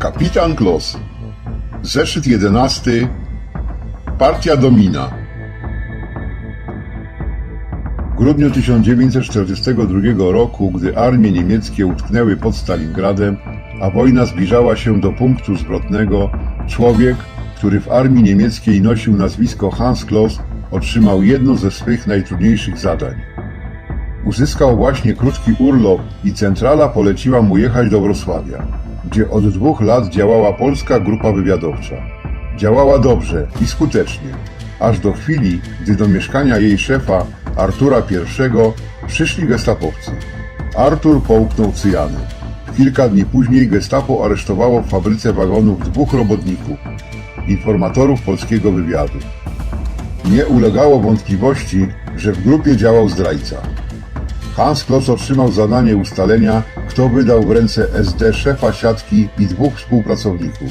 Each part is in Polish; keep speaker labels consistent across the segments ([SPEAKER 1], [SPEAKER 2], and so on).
[SPEAKER 1] Kapitan Klos. Zeszyt 11. Partia Domina. W grudniu 1942 roku, gdy armie niemieckie utknęły pod Stalingradem, a wojna zbliżała się do punktu zwrotnego, człowiek, który w armii niemieckiej nosił nazwisko Hans Kloss, otrzymał jedno ze swych najtrudniejszych zadań. Uzyskał właśnie krótki urlop i centrala poleciła mu jechać do Wrocławia, gdzie od dwóch lat działała polska grupa wywiadowcza. Działała dobrze i skutecznie, aż do chwili, gdy do mieszkania jej szefa, Artura I, przyszli gestapowcy. Artur połknął cyjany. Kilka dni później gestapo aresztowało w fabryce wagonów dwóch robotników, informatorów polskiego wywiadu. Nie ulegało wątpliwości, że w grupie działał zdrajca. Hans Kloss otrzymał zadanie ustalenia, kto wydał w ręce SD szefa siatki i dwóch współpracowników,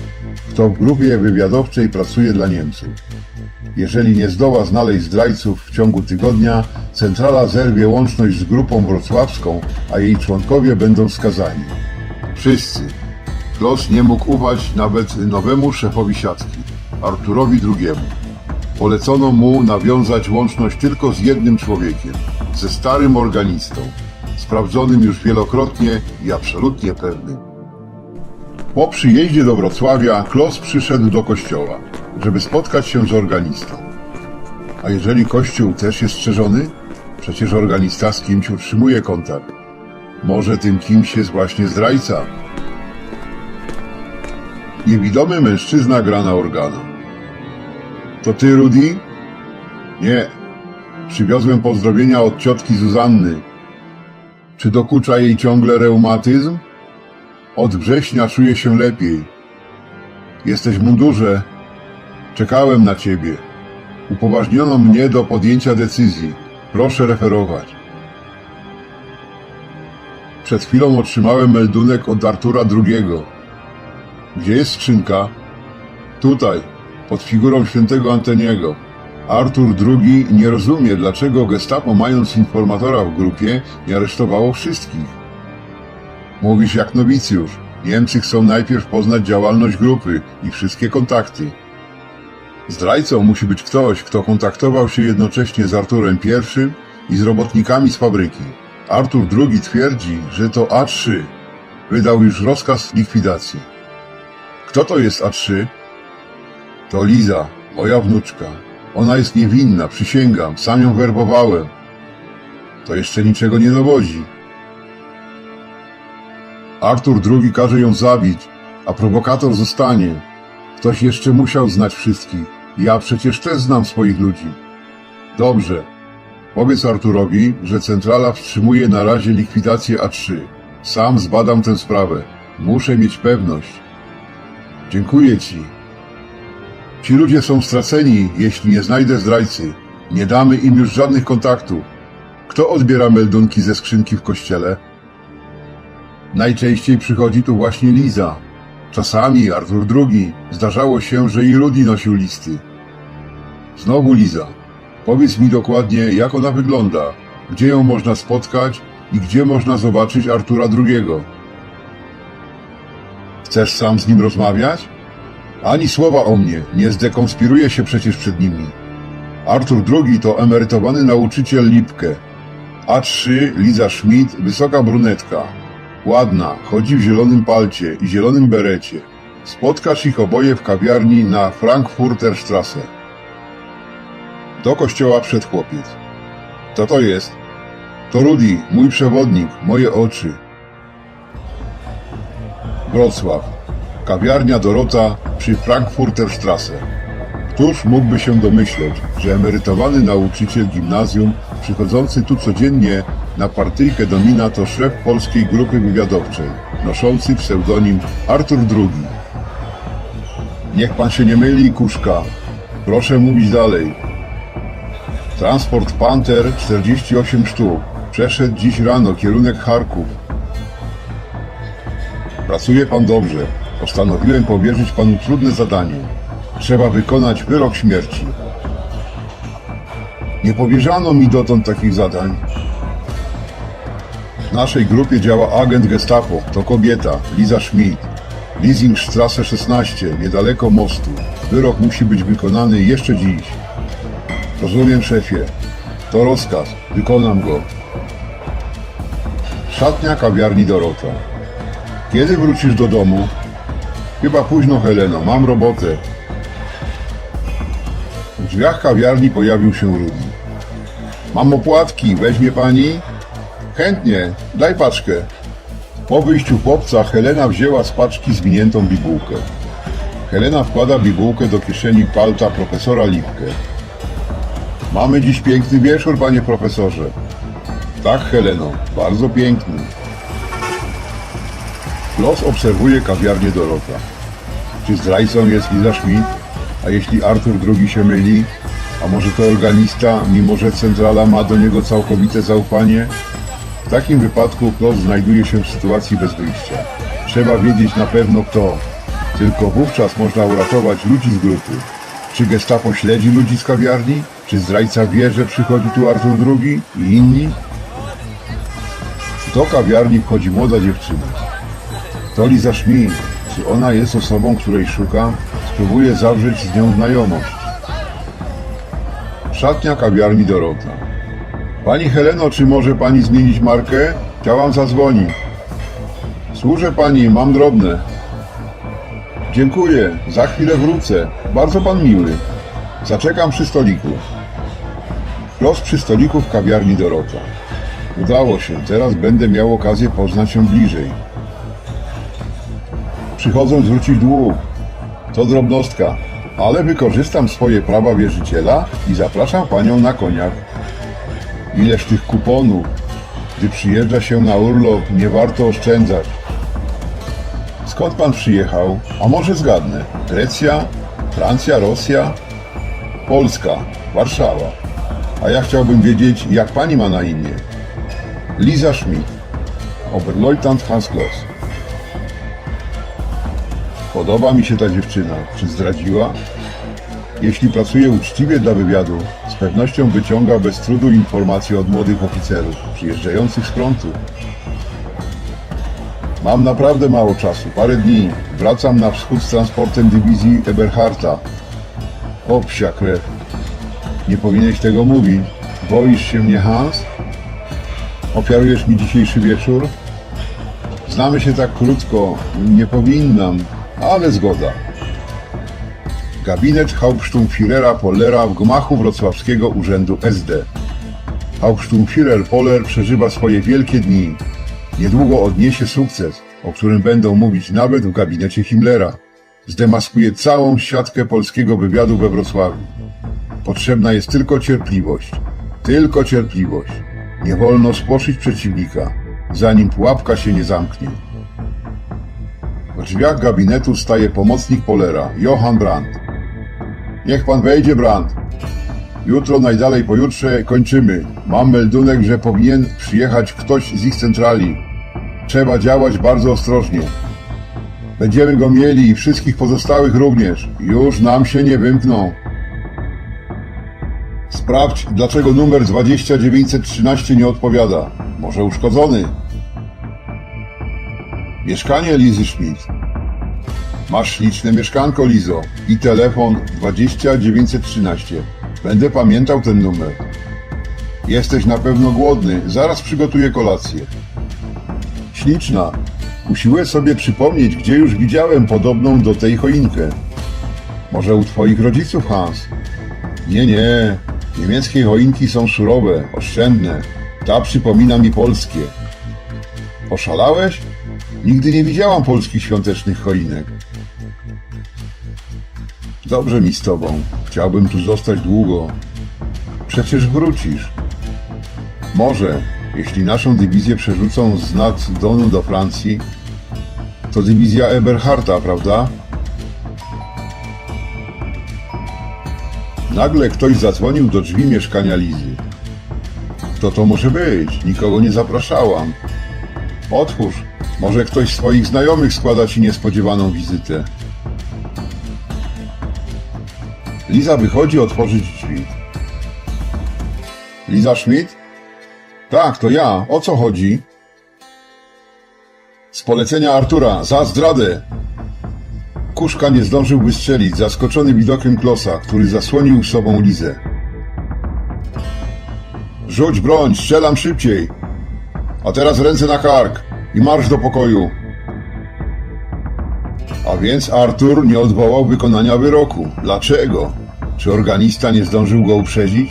[SPEAKER 1] kto w grupie wywiadowczej pracuje dla Niemców. Jeżeli nie zdoła znaleźć zdrajców w ciągu tygodnia, centrala zerwie łączność z grupą wrocławską, a jej członkowie będą skazani. Wszyscy. Kloss nie mógł ufać nawet nowemu szefowi siatki, Arturowi II. Polecono mu nawiązać łączność tylko z jednym człowiekiem, ze starym organistą, sprawdzonym już wielokrotnie i absolutnie pewnym. Po przyjeździe do Wrocławia Klos przyszedł do kościoła, żeby spotkać się z organistą. A jeżeli kościół też jest strzeżony? Przecież organista z kimś utrzymuje kontakt. Może tym kimś jest właśnie zdrajca. Niewidomy mężczyzna gra na organa. To ty, Rudy? Nie. Przywiozłem pozdrowienia od ciotki Zuzanny. Czy dokucza jej ciągle reumatyzm? Od września czuję się lepiej. Jesteś w mundurze. Czekałem na ciebie. Upoważniono mnie do podjęcia decyzji. Proszę referować. Przed chwilą otrzymałem meldunek od Artura II. Gdzie jest skrzynka? Tutaj, pod figurą świętego Antoniego. Artur II nie rozumie, dlaczego gestapo, mając informatora w grupie, nie aresztowało wszystkich. Mówisz jak nowicjusz. Niemcy chcą najpierw poznać działalność grupy i wszystkie kontakty. Zdrajcą musi być ktoś, kto kontaktował się jednocześnie z Arturem I i z robotnikami z fabryki. Artur II twierdzi, że to A3. Wydał już rozkaz likwidacji. Kto to jest A3? To Liza, moja wnuczka. Ona jest niewinna, przysięgam, sam ją werbowałem. To jeszcze niczego nie dowodzi. Artur II każe ją zabić, a prowokator zostanie. Ktoś jeszcze musiał znać wszystkich. Ja przecież też znam swoich ludzi. Dobrze. Powiedz Arturowi, że centrala wstrzymuje na razie likwidację A3. Sam zbadam tę sprawę. Muszę mieć pewność. Dziękuję ci. Ci ludzie są straceni, jeśli nie znajdę zdrajcy. Nie damy im już żadnych kontaktów. Kto odbiera meldunki ze skrzynki w kościele? Najczęściej przychodzi tu właśnie Liza. Czasami Artur II. Zdarzało się, że i Rudy nosił listy. Znowu Liza. Powiedz mi dokładnie, jak ona wygląda, gdzie ją można spotkać i gdzie można zobaczyć Artura II. Chcesz sam z nim rozmawiać? Ani słowa o mnie, nie zdekonspiruję się przecież przed nimi. Artur II to emerytowany nauczyciel Lipke. A3 Liza Schmidt, wysoka brunetka. Ładna, chodzi w zielonym palcie i zielonym berecie. Spotkasz ich oboje w kawiarni na Frankfurter Strasse. Do kościoła przed chłopiec. Kto to jest? To Rudy, mój przewodnik, moje oczy. Wrocław. Kawiarnia Dorota przy Frankfurter Strasse. Któż mógłby się domyśleć, że emerytowany nauczyciel gimnazjum przychodzący tu codziennie na partyjkę domina to szef polskiej grupy wywiadowczej, noszący pseudonim Artur II. Niech pan się nie myli, kuszka. Proszę mówić dalej. Transport Panther 48 sztuk. Przeszedł dziś rano kierunek Charków. Pracuje pan dobrze. Postanowiłem powierzyć panu trudne zadanie. Trzeba wykonać wyrok śmierci. Nie powierzano mi dotąd takich zadań. W naszej grupie działa agent Gestapo. To kobieta, Liza Schmidt. Leasingstrasse 16, niedaleko mostu. Wyrok musi być wykonany jeszcze dziś. Rozumiem, szefie. To rozkaz. Wykonam go. Szatnia kawiarni Dorota. Kiedy wrócisz do domu? Chyba późno, Heleno. Mam robotę. W drzwiach kawiarni pojawił się Rudy. Mam opłatki. Weźmie pani? Chętnie. Daj paczkę. Po wyjściu chłopca Helena wzięła z paczki zwiniętą bibułkę. Helena wkłada bibułkę do kieszeni palta profesora Lipkę. Mamy dziś piękny wieczór, panie profesorze. Tak, Heleno, bardzo piękny. Los obserwuje kawiarnię Dorota. Czy zdrajcą jest Liza Schmidt? A jeśli Artur II się myli? A może to organista, mimo że centrala ma do niego całkowite zaufanie? W takim wypadku Klos znajduje się w sytuacji bez wyjścia. Trzeba wiedzieć na pewno kto. Tylko wówczas można uratować ludzi z grupy. Czy gestapo śledzi ludzi z kawiarni? Czy zdrajca wie, że przychodzi tu Artur II i inni? Do kawiarni wchodzi młoda dziewczyna. To Liza Schmidt. Czy ona jest osobą, której szukam? Spróbuję zawrzeć z nią znajomość. Szatnia kawiarni Dorota. Pani Heleno, czy może pani zmienić markę? Chciałam zadzwonić. Służę pani, mam drobne. Dziękuję, za chwilę wrócę. Bardzo pan miły. Zaczekam przy stoliku. Los przy stoliku w kawiarni Dorota. Udało się, teraz będę miał okazję poznać ją bliżej. Przychodzę zwrócić dług. To drobnostka, ale wykorzystam swoje prawa wierzyciela i zapraszam panią na koniak. Ileż tych kuponów. Gdy przyjeżdża się na urlop, nie warto oszczędzać. Skąd pan przyjechał? A może zgadnę. Grecja, Francja, Rosja, Polska, Warszawa. A ja chciałbym wiedzieć, jak pani ma na imię. Liza Schmidt, Oberleutnant Hans Kloss. Podoba mi się ta dziewczyna. Czy zdradziła? Jeśli pracuje uczciwie dla wywiadu, z pewnością wyciąga bez trudu informacje od młodych oficerów przyjeżdżających z frontu. Mam naprawdę mało czasu, parę dni. Wracam na wschód z transportem dywizji Eberharta. O psia krew. Nie powinieneś tego mówić. Boisz się mnie, Hans? Ofiarujesz mi dzisiejszy wieczór? Znamy się tak krótko. Nie powinnam, ale zgoda. Gabinet Hauptsturmführera Pollera w gmachu wrocławskiego urzędu SD. Hauptsturmführer Poller przeżywa swoje wielkie dni. Niedługo odniesie sukces, o którym będą mówić nawet w gabinecie Himmlera. Zdemaskuje całą siatkę polskiego wywiadu we Wrocławiu. Potrzebna jest tylko cierpliwość. Tylko cierpliwość. Nie wolno spłoszyć przeciwnika, zanim pułapka się nie zamknie. W drzwiach gabinetu staje pomocnik Polera, Johann Brandt. Niech pan wejdzie, Brandt. Jutro, najdalej pojutrze kończymy. Mam meldunek, że powinien przyjechać ktoś z ich centrali. Trzeba działać bardzo ostrożnie. Będziemy go mieli i wszystkich pozostałych również. Już nam się nie wymkną. Sprawdź, dlaczego numer 20913 nie odpowiada. Może uszkodzony. Mieszkanie Lizy Schmidt. Masz śliczne mieszkanko, Lizo. I telefon 20913. Będę pamiętał ten numer. Jesteś na pewno głodny. Zaraz przygotuję kolację. Śliczna. Usiłuję sobie przypomnieć, gdzie już widziałem podobną do tej choinkę. Może u twoich rodziców, Hans? Nie, nie. Niemieckie choinki są surowe, oszczędne. Ta przypomina mi polskie. Oszalałeś? Nigdy nie widziałam polskich świątecznych choinek. Dobrze mi z tobą. Chciałbym tu zostać długo. Przecież wrócisz. Może, jeśli naszą dywizję przerzucą z nad Donu do Francji, to dywizja Eberharta, prawda? Nagle ktoś zadzwonił do drzwi mieszkania Lizy. Kto to może być? Nikogo nie zapraszałam. Otwórz. Może ktoś z swoich znajomych składa ci niespodziewaną wizytę. Liza wychodzi otworzyć drzwi. Liza Schmidt? Tak, to ja. O co chodzi? Z polecenia Artura, za zdradę. Kuszka nie zdążył wystrzelić, zaskoczony widokiem Klosa, który zasłonił sobą Lizę. Rzuć broń, strzelam szybciej! A teraz ręce na kark i marsz do pokoju. A więc Artur nie odwołał wykonania wyroku. Dlaczego? Czy organista nie zdążył go uprzedzić?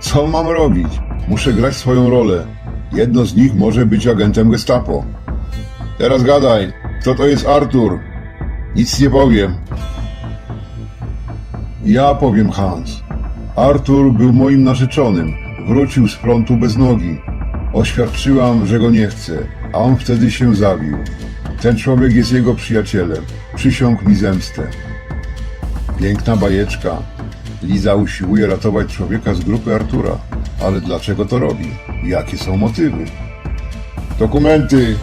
[SPEAKER 1] Co mam robić? Muszę grać swoją rolę. Jedno z nich może być agentem gestapo. Teraz gadaj. Kto to jest Artur? Nic nie powiem. Ja powiem Hans. Artur był moim narzeczonym. Wrócił z frontu bez nogi. Oświadczyłam, że go nie chcę, a on wtedy się zabił. Ten człowiek jest jego przyjacielem. Przysiągł mi zemstę. Piękna bajeczka. Liza usiłuje ratować człowieka z grupy Artura. Ale dlaczego to robi? Jakie są motywy? Dokumenty!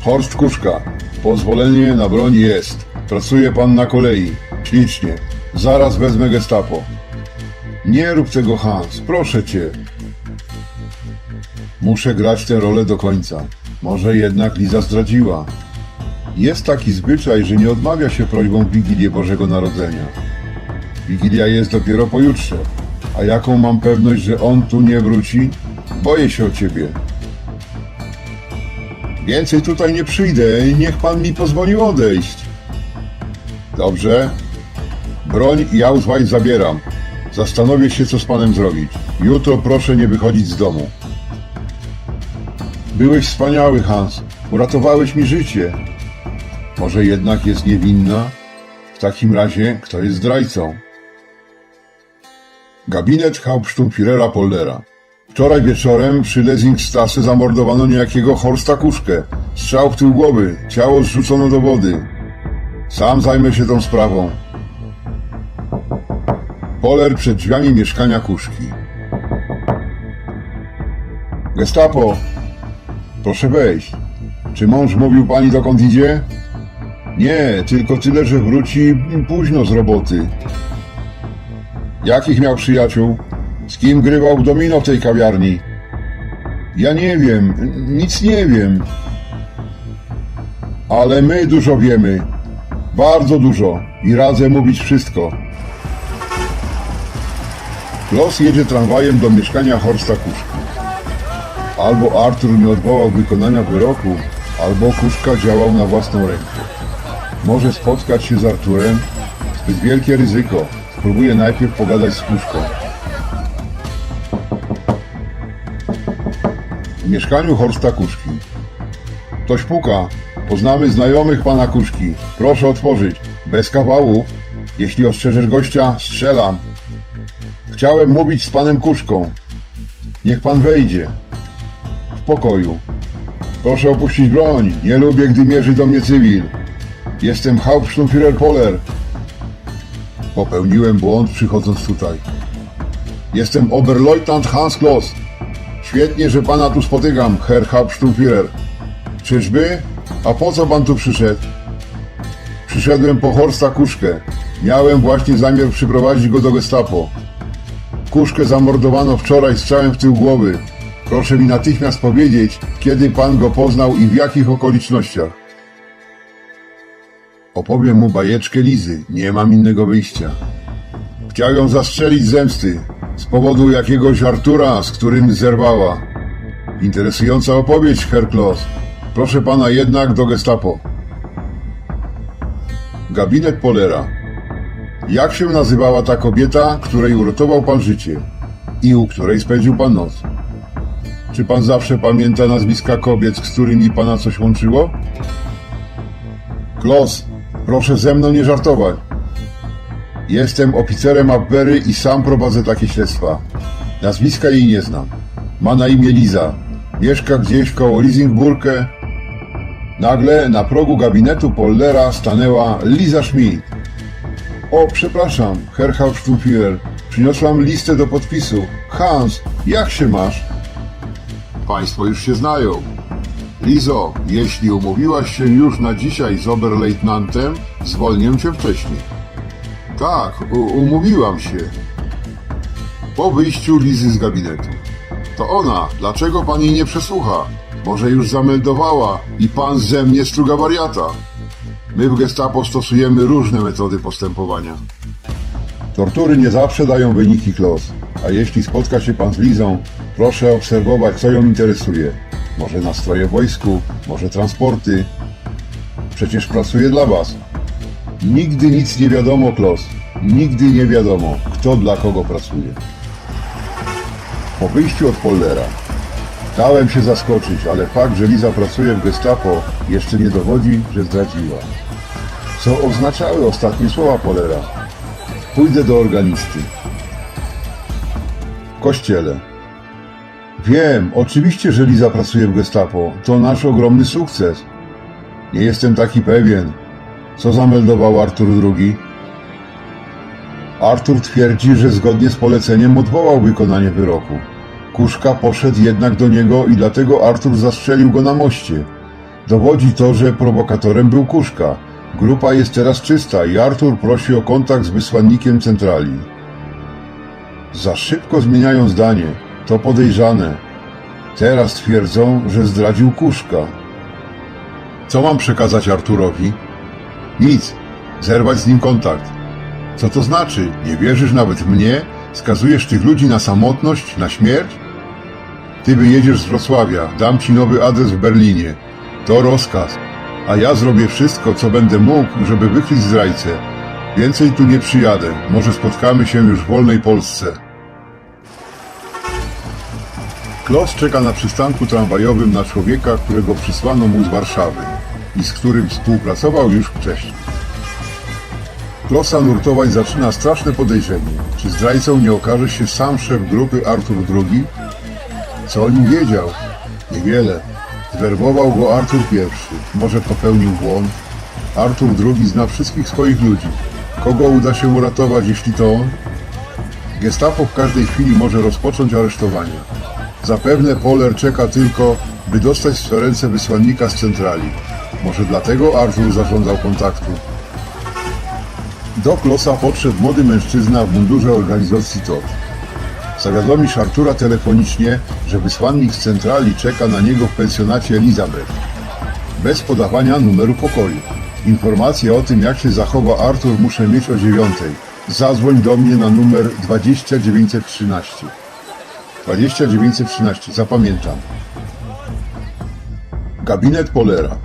[SPEAKER 1] Horst Kuszka. Pozwolenie na broń jest. Pracuje pan na kolei. Ślicznie. Zaraz wezmę gestapo. Nie rób tego, Hans. Proszę cię. Muszę grać tę rolę do końca. Może jednak Liza zdradziła. Jest taki zwyczaj, że nie odmawia się prośbą w Wigilię Bożego Narodzenia. Wigilia jest dopiero pojutrze. A jaką mam pewność, że on tu nie wróci? Boję się o ciebie. Więcej tutaj nie przyjdę. Niech pan mi pozwoli odejść. Dobrze. Broń i Ausweis zabieram. Zastanowię się, co z panem zrobić. Jutro proszę nie wychodzić z domu. Byłeś wspaniały, Hans. Uratowałeś mi życie. Może jednak jest niewinna? W takim razie, kto jest zdrajcą? Gabinet Hauptsturmführera Poldera. Wczoraj wieczorem przy Lessingstrasse zamordowano niejakiego Horsta Kuszkę. Strzał w tył głowy, ciało zrzucono do wody. Sam zajmę się tą sprawą. Poler przed drzwiami mieszkania Kuszki. Gestapo! Proszę wejść. Czy mąż mówił pani dokąd idzie? Nie, tylko tyle, że wróci późno z roboty. Jakich miał przyjaciół? Z kim grywał domino w tej kawiarni? Ja nie wiem, nic nie wiem. Ale my dużo wiemy. Bardzo dużo. I radzę mówić wszystko. Los jedzie tramwajem do mieszkania Horsta Kuszki. Albo Artur nie odwołał wykonania wyroku, albo Kuszka działał na własną rękę. Może spotkać się z Arturem? Zbyt wielkie ryzyko. Spróbuję najpierw pogadać z Kuszką. W mieszkaniu Horsta Kuszki. Ktoś puka. Poznamy znajomych pana Kuszki. Proszę otworzyć. Bez kawałów. Jeśli ostrzeżesz gościa, strzelam. Chciałem mówić z panem Kuszką. Niech pan wejdzie. Pokoju. Proszę opuścić broń. Nie lubię, gdy mierzy do mnie cywil. Jestem Hauptsturmführer Poller. Popełniłem błąd przychodząc tutaj. Jestem Oberleutnant Hans Kloss. Świetnie, że pana tu spotykam, Herr Hauptsturmführer. Czyżby? A po co pan tu przyszedł? Przyszedłem po Horsta Kuszkę. Miałem właśnie zamiar przyprowadzić go do gestapo. Kuszkę zamordowano wczoraj strzałem w tył głowy. Proszę mi natychmiast powiedzieć, kiedy pan go poznał i w jakich okolicznościach. Opowiem mu bajeczkę Lizy, nie mam innego wyjścia. Chciał ją zastrzelić zemsty, z powodu jakiegoś Artura, z którym zerwała. Interesująca opowieść, Herr Kloss. Proszę pana jednak do gestapo. Gabinet Polera. Jak się nazywała ta kobieta, której uratował pan życie i u której spędził pan noc? Czy pan zawsze pamięta nazwiska kobiet, z którymi pana coś łączyło? Klos, proszę ze mną nie żartować. Jestem oficerem Abwery i sam prowadzę takie śledztwa. Nazwiska jej nie znam. Ma na imię Liza. Mieszka gdzieś koło Lisingburkę. Nagle na progu gabinetu Poldera stanęła Liza Schmidt. O, przepraszam, Herr Hauptsturmführer. Przyniosłam listę do podpisu. Hans, jak się masz? Państwo już się znają. Lizo, jeśli umówiłaś się już na dzisiaj z Oberleutnantem, zwolnię cię wcześniej. Tak, umówiłam się. Po wyjściu Lizy z gabinetu. To ona, dlaczego pan jej nie przesłucha? Może już zameldowała i pan ze mnie struga wariata. My w gestapo stosujemy różne metody postępowania. Tortury nie zawsze dają wyniki klos, a jeśli spotka się pan z Lizą, proszę obserwować, co ją interesuje. Może nastroje w wojsku, może transporty. Przecież pracuje dla was. Nigdy nic nie wiadomo, Klos. Nigdy nie wiadomo, kto dla kogo pracuje. Po wyjściu od Pollera dałem się zaskoczyć, ale fakt, że Liza pracuje w gestapo jeszcze nie dowodzi, że zdradziła. Co oznaczały ostatnie słowa Pollera? Pójdę do organisty. Kościele. Wiem, oczywiście, że Liza pracuje w gestapo. To nasz ogromny sukces. Nie jestem taki pewien. Co zameldował Artur II? Artur twierdzi, że zgodnie z poleceniem odwołał wykonanie wyroku. Kuszka poszedł jednak do niego i dlatego Artur zastrzelił go na moście. Dowodzi to, że prowokatorem był Kuszka. Grupa jest teraz czysta i Artur prosi o kontakt z wysłannikiem centrali. Za szybko zmieniają zdanie. To podejrzane. Teraz twierdzą, że zdradził Kuszka. Co mam przekazać Arturowi? Nic. Zerwać z nim kontakt. Co to znaczy? Nie wierzysz nawet mnie? Skazujesz tych ludzi na samotność, na śmierć? Ty wyjedziesz z Wrocławia, dam ci nowy adres w Berlinie. To rozkaz. A ja zrobię wszystko, co będę mógł, żeby wykryć zdrajcę. Więcej tu nie przyjadę. Może spotkamy się już w wolnej Polsce. Klos czeka na przystanku tramwajowym na człowieka, którego przysłano mu z Warszawy i z którym współpracował już wcześniej. Klosa nurtować zaczyna straszne podejrzenie. Czy zdrajcą nie okaże się sam szef grupy Artur II? Co o nim wiedział? Niewiele. Zwerbował go Artur I. Może popełnił błąd? Artur II zna wszystkich swoich ludzi. Kogo uda się uratować, jeśli to on? Gestapo w każdej chwili może rozpocząć aresztowanie. Zapewne Poler czeka tylko, by dostać w ręce wysłannika z centrali. Może dlatego Artur zażądał kontaktu. Do Klosa podszedł młody mężczyzna w mundurze organizacji TOT. Zawiadomisz Artura telefonicznie, że wysłannik z centrali czeka na niego w pensjonacie Elizabeth. Bez podawania numeru pokoju. Informacje o tym, jak się zachowa Artur, muszę mieć o dziewiątej. Zadzwoń do mnie na numer 20913. 20913, zapamiętam. Gabinet Polera.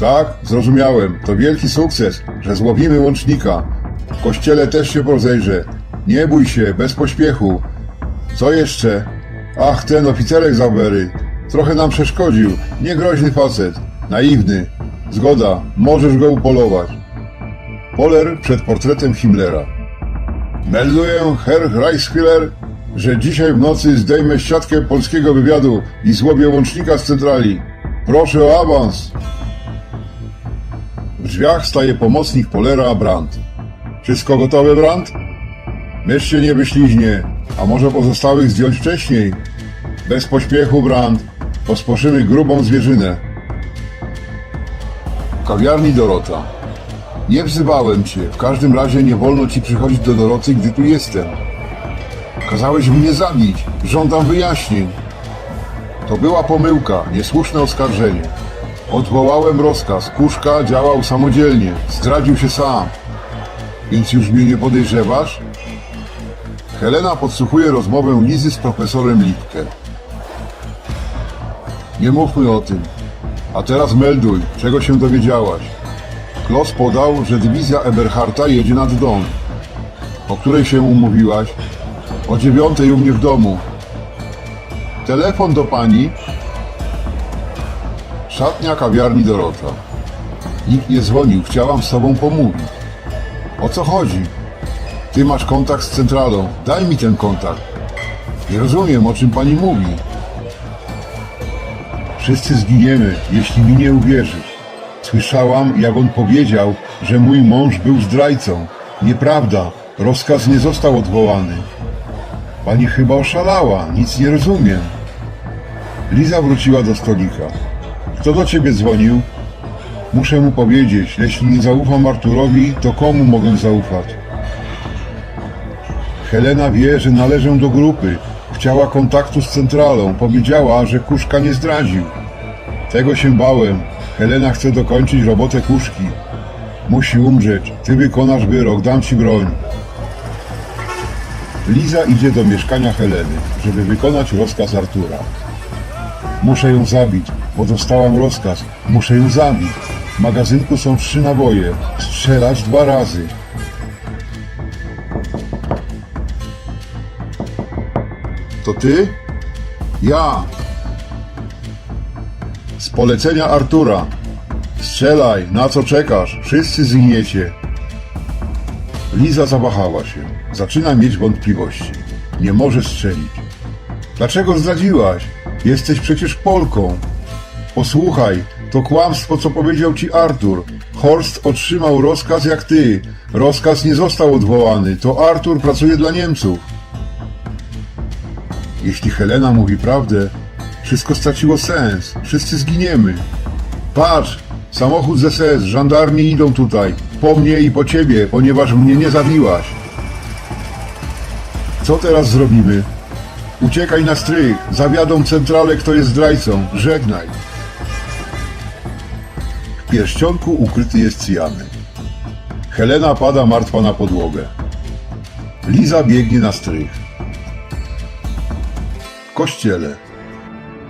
[SPEAKER 1] Tak, zrozumiałem. To wielki sukces, że złowimy łącznika. W kościele też się rozejrzę. Nie bój się, bez pośpiechu. Co jeszcze? Ach, ten oficerek Zaubery. Trochę nam przeszkodził. Niegroźny facet. Naiwny. Zgoda, możesz go upolować. Poler przed portretem Himmlera. Melduję, Herr Reichsführer, że dzisiaj w nocy zdejmę siatkę polskiego wywiadu i złowię łącznika z centrali. Proszę o awans. W drzwiach staje pomocnik Polera Brandt. Wszystko gotowe, Brandt? Mysz się nie wyśliźnie, a może pozostałych zdjąć wcześniej? Bez pośpiechu, Brandt. Posposzymy grubą zwierzynę. Kawiarni Dorota. Nie wzywałem cię. W każdym razie nie wolno ci przychodzić do Doroty, gdy tu jestem. Kazałeś mnie zabić. Żądam wyjaśnień. To była pomyłka, niesłuszne oskarżenie. Odwołałem rozkaz. Kuszka działał samodzielnie. Zdradził się sam. Więc już mnie nie podejrzewasz? Helena podsłuchuje rozmowę Lizy z profesorem Lipkę. Nie mówmy o tym. A teraz melduj, czego się dowiedziałaś. Klos podał, że dywizja Eberharta jedzie nad dom. O której się umówiłaś? O dziewiątej u mnie w domu. Telefon do pani. Szatnia kawiarni Dorota. Nikt nie dzwonił, chciałam z tobą pomówić. O co chodzi? Ty masz kontakt z centralą. Daj mi ten kontakt. Nie rozumiem, o czym pani mówi. Wszyscy zginiemy, jeśli mi nie uwierzysz. Słyszałam, jak on powiedział, że mój mąż był zdrajcą. Nieprawda, rozkaz nie został odwołany. Pani chyba oszalała, nic nie rozumiem. Liza wróciła do stolika. Kto do ciebie dzwonił? Muszę mu powiedzieć, jeśli nie zaufam Arturowi, to komu mogę zaufać? Helena wie, że należę do grupy. Chciała kontaktu z centralą. Powiedziała, że Kuszka nie zdradził. Tego się bałem. Helena chce dokończyć robotę Kuszki. Musi umrzeć. Ty wykonasz wyrok, dam ci broń. Liza idzie do mieszkania Heleny, żeby wykonać rozkaz Artura. Muszę ją zabić, bo dostałam rozkaz. Muszę ją zabić. W magazynku są trzy naboje. Strzelać dwa razy. Ty? Ja. Z polecenia Artura. Strzelaj, na co czekasz? Wszyscy zginiecie. Liza zawahała się. Zaczyna mieć wątpliwości. Nie może strzelić. Dlaczego zdradziłaś? Jesteś przecież Polką. Posłuchaj, to kłamstwo, co powiedział ci Artur. Horst otrzymał rozkaz jak ty. Rozkaz nie został odwołany. To Artur pracuje dla Niemców. Jeśli Helena mówi prawdę, wszystko straciło sens. Wszyscy zginiemy. Patrz, samochód z SS, żandarmi idą tutaj. Po mnie i po ciebie, ponieważ mnie nie zabiłaś. Co teraz zrobimy? Uciekaj na strych, zawiadą centralę, kto jest zdrajcą. Żegnaj. W pierścionku ukryty jest cyjanek. Helena pada martwa na podłogę. Liza biegnie na strych. W kościele.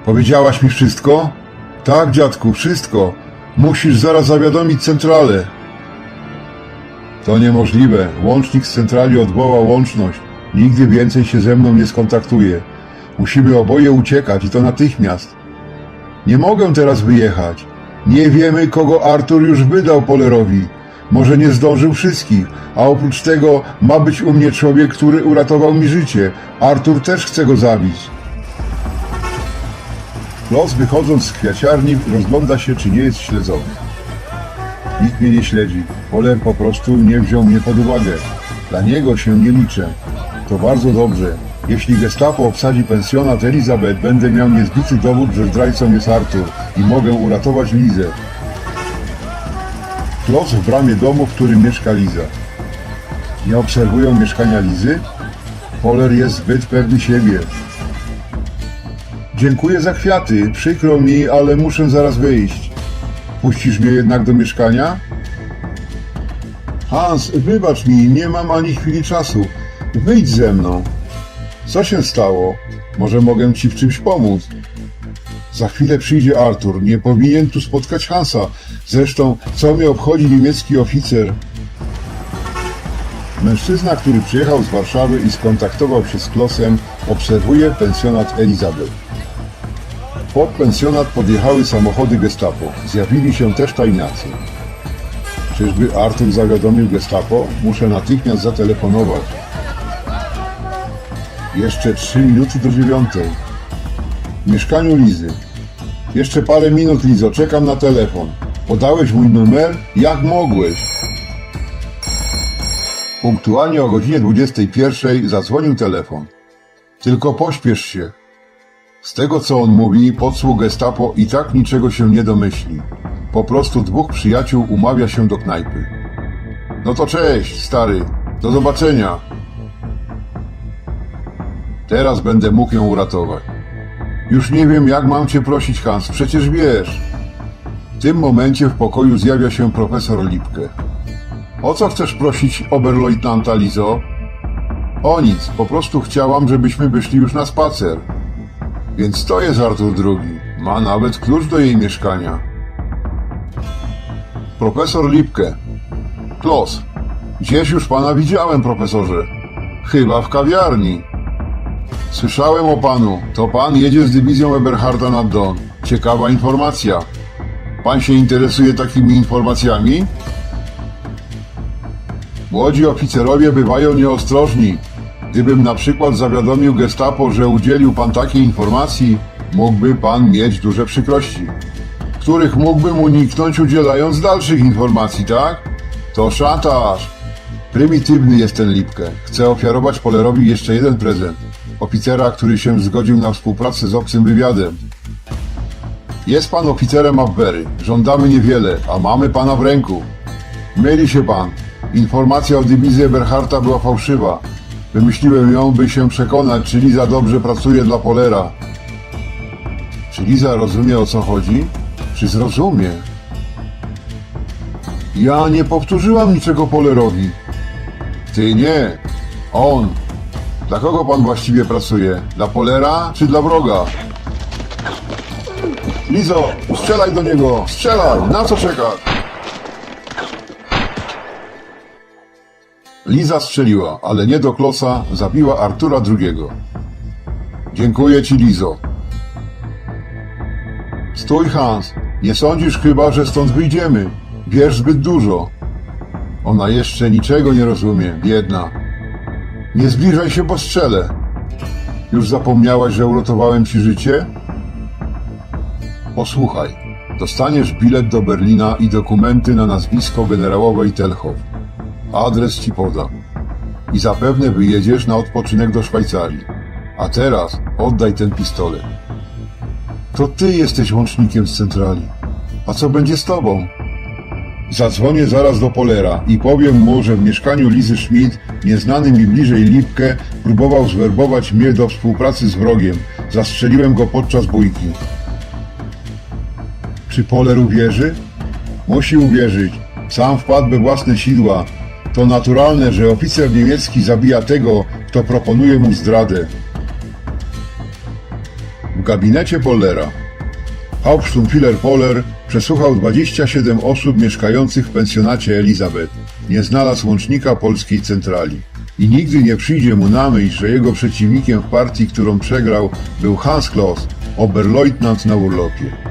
[SPEAKER 1] Powiedziałaś mi wszystko? Tak, dziadku, wszystko. Musisz zaraz zawiadomić centralę. To niemożliwe. Łącznik z centrali odwołał łączność. Nigdy więcej się ze mną nie skontaktuje. Musimy oboje uciekać i to natychmiast. Nie mogę teraz wyjechać. Nie wiemy, kogo Artur już wydał Polerowi. Może nie zdążył wszystkich, a oprócz tego ma być u mnie człowiek, który uratował mi życie. Artur też chce go zabić. Los wychodząc z kwiaciarni rozgląda się, czy nie jest śledzony. Nikt mnie nie śledzi. Poler po prostu nie wziął mnie pod uwagę. Dla niego się nie liczę. To bardzo dobrze. Jeśli gestapo obsadzi pensjonat Elizabeth, będę miał niezbity dowód, że zdrajcą jest Artur i mogę uratować Lizę. Klos w bramie domu, w którym mieszka Liza. Nie obserwują mieszkania Lizy? Poler jest zbyt pewny siebie. Dziękuję za kwiaty. Przykro mi, ale muszę zaraz wyjść. Puścisz mnie jednak do mieszkania? Hans, wybacz mi, nie mam ani chwili czasu. Wyjdź ze mną. Co się stało? Może mogę ci w czymś pomóc? Za chwilę przyjdzie Artur. Nie powinien tu spotkać Hansa. Zresztą, co mnie obchodzi niemiecki oficer? Mężczyzna, który przyjechał z Warszawy i skontaktował się z Klosem, obserwuje pensjonat Elizabeth. Pod pensjonat podjechały samochody gestapo. Zjawili się też tajniacy. Czyżby Artur zawiadomił gestapo? Muszę natychmiast zatelefonować. Jeszcze trzy minuty do dziewiątej. W mieszkaniu Lizy. Jeszcze parę minut, Lizo, czekam na telefon. Podałeś mój numer? Jak mogłeś? Punktualnie o godzinie 21 zadzwonił telefon. Tylko pośpiesz się. Z tego co on mówi, podsłuch gestapo i tak niczego się nie domyśli. Po prostu dwóch przyjaciół umawia się do knajpy. No to cześć, stary. Do zobaczenia. Teraz będę mógł ją uratować. Już nie wiem, jak mam cię prosić, Hans. Przecież wiesz. W tym momencie w pokoju zjawia się profesor Lipke. O co chcesz prosić oberleutnanta Lizo? O nic, po prostu chciałam, żebyśmy wyszli już na spacer. Więc to jest Artur II. Ma nawet klucz do jej mieszkania. Profesor Lipke. Klos. Gdzieś już pana widziałem, profesorze. Chyba w kawiarni. Słyszałem o panu. To pan jedzie z dywizją Eberharda nad Don. Ciekawa informacja. Pan się interesuje takimi informacjami? Młodzi oficerowie bywają nieostrożni. Gdybym na przykład zawiadomił gestapo, że udzielił pan takiej informacji, mógłby pan mieć duże przykrości, których mógłbym uniknąć udzielając dalszych informacji, tak? To szantaż. Prymitywny jest ten Lipke. Chce ofiarować Polerowi jeszcze jeden prezent. Oficera, który się zgodził na współpracę z obcym wywiadem. Jest pan oficerem Abwery. Żądamy niewiele, a mamy pana w ręku. Myli się pan. Informacja o dywizji Eberharta była fałszywa. Wymyśliłem ją, by się przekonać, czy Liza dobrze pracuje dla Polera. Czy Liza rozumie o co chodzi? Czy zrozumie? Ja nie powtórzyłam niczego Polerowi. Ty nie. On. Dla kogo pan właściwie pracuje? Dla Polera czy dla wroga? Lizo, strzelaj do niego! Strzelaj! Na co czekasz? Liza strzeliła, ale nie do klosa, zabiła Artura II. Dziękuję ci, Lizo. Stój, Hans. Nie sądzisz chyba, że stąd wyjdziemy. Wiesz zbyt dużo. Ona jeszcze niczego nie rozumie, biedna. Nie zbliżaj się, bo strzelę. Już zapomniałaś, że uratowałem ci życie? Posłuchaj. Dostaniesz bilet do Berlina i dokumenty na nazwisko generałowej Telchow. Adres ci podam. I zapewne wyjedziesz na odpoczynek do Szwajcarii. A teraz oddaj ten pistolet. To ty jesteś łącznikiem z centrali. A co będzie z tobą? Zadzwonię zaraz do Polera i powiem mu, że w mieszkaniu Lizy Schmidt, nieznany mi bliżej Lipkę, próbował zwerbować mnie do współpracy z wrogiem. Zastrzeliłem go podczas bójki. Czy Poler uwierzy? Musi uwierzyć. Sam wpadł we własne sidła. To naturalne, że oficer niemiecki zabija tego, kto proponuje mu zdradę. W gabinecie Pollera. Hauptsturmführer Poller przesłuchał 27 osób mieszkających w pensjonacie Elizabeth. Nie znalazł łącznika polskiej centrali. I nigdy nie przyjdzie mu na myśl, że jego przeciwnikiem w partii, którą przegrał, był Hans Kloss, oberleutnant na urlopie.